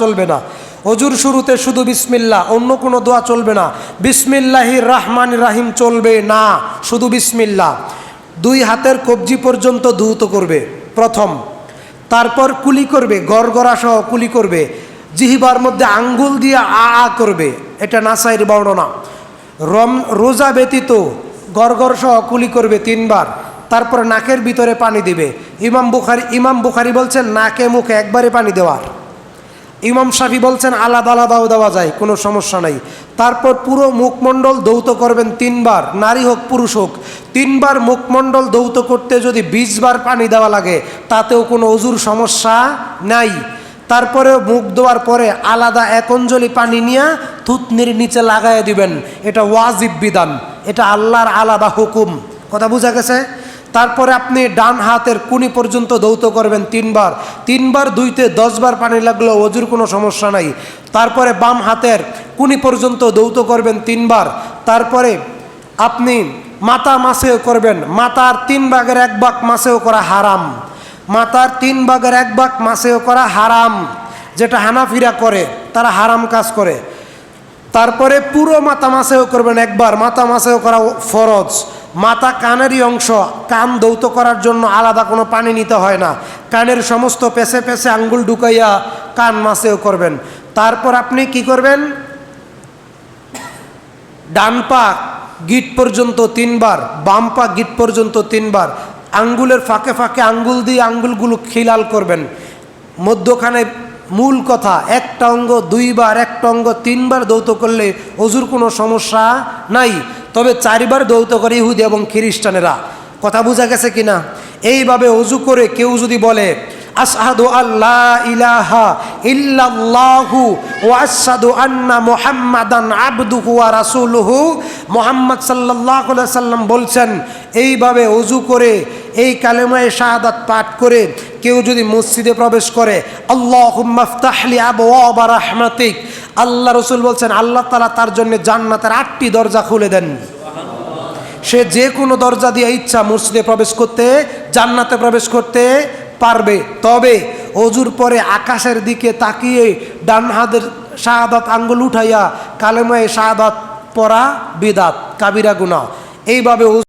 চলবে না। অজুর শুরুতে শুধু বিসমিল্লা অন্য কোনো দোয়া চলবে না। বিসমিল্লাহি রহমান রাহিম চলবে না, শুধু বিসমিল্লা দুই হাতের কবজি পর্যন্ত ধৌত করবে, প্রথম। তারপর কুলি করবে, গড়গড়া সহ কুলি করবে। জিহিবার মধ্যে আঙ্গুল দিয়ে আ আ করবে, এটা নাসাইর বর্ণনা। রম, রোজা ব্যতীত গড়গড় সহ কুলি করবে তিনবার। তারপর নাকের ভিতরে পানি দিবে। ইমাম বুখারি ইমাম বুখারি বলছেন, নাকে মুখে একবারে পানি দেওয়ার। ইমাম শাফি বলছেন, আলাদা আলাদাও দেওয়া যায়, কোনো সমস্যা নাই। তারপর পুরো মুখমণ্ডল দৌত করবেন তিনবার, নারী হোক, পুরুষ হোক। তিনবার মুখমণ্ডল দৌত করতে যদি বিশ বার পানি দেওয়া লাগে, তাতেও কোনো অজুর সমস্যা নাই। তারপরেও মুখ দেওয়ার পরে আলাদা এক অঞ্জলি পানি নিয়ে থুতনির নিচে লাগাই দিবেন। এটা ওয়াজিব বিধান, এটা আল্লাহর আলাদা হুকুম। কথা বোঝা গেছে? তারপরে আপনি ডান হাতের কুনি পর্যন্ত দৌত করবেন তিনবার। তিনবার দুইতে দশবার পানি লাগলেও অজুর কোনো সমস্যা নাই। তারপরে বাম হাতের কুনি পর্যন্ত দৌত করবেন তিনবার। তারপরে আপনি মাথা মাসেও করবেন। মাতার তিন ভাগের এক ভাগ মাসেও করা হারাম। মাতার তিন ভাগের এক ভাগ মাসেও করা হারাম। যেটা হানাফিরা করে, তারা হারাম কাজ করে। তারপরে পুরো মাথা মাসেও করবেন একবার। মাথা মাসেও করা ফরজ। মাথা কানেরই অংশ, কান দৌত করার জন্য আলাদা কোনো পানি নিতে হয় না। কানের সমস্ত পেছে পেছে আঙ্গুল ঢুকাইয়া কান মাসেও করবেন। তারপর আপনি কি করবেন? ডান পা গিট পর্যন্ত তিনবার, বাম পা গিট পর্যন্ত তিনবার, আঙ্গুলের ফাঁকে ফাঁকে আঙ্গুল দিয়ে আঙ্গুলগুলো খিলাল করবেন। মধ্যখানে মূল কথা, একটা অঙ্গ, দুইবার, একটা অঙ্গ, তিনবার দৌত করলে অজুর কোনো সমস্যা নাই। তবে চারবার দৌত করে ইহুদি এবং খ্রিস্টানেরা। কথা বোঝা গেছে কিনা? এইভাবে অজু করে কেউ যদি বলে আসাদু আল্লাহ ইলাহা ইল্লাল্লাহু ওয়া আশহাদু আন্না মুহাম্মাদান আবদুহু ওয়া রাসূলুহু। মুহাম্মদ আলাইহি সাল্লাম বলছেন, এইভাবে অজু করে, এই কালেমায়ে শাহাদাত পাঠ করে কেউ যদি মসজিদে প্রবেশ করে, আল্লাহুম্মা ইফতাহলি আবওয়াবা রাহমাতিক। আল্লাহ রসুল বলছেন, আল্লাহ তাআলা তার জন্য জান্নাতের আটটি দরজা খুলে দেন। সে যে কোনো দরজা দিয়ে ইচ্ছা মসজিদে প্রবেশ করতে, জান্নাতে প্রবেশ করতে পারবে। তবে অজুর পরে আকাশের দিকে তাকিয়ে ডান হাতের শাহাদাত আঙ্গুল উঠাইয়া কালেমায় শাহাদাত পরা বিদাত, কাবিরা গুণা এইভাবে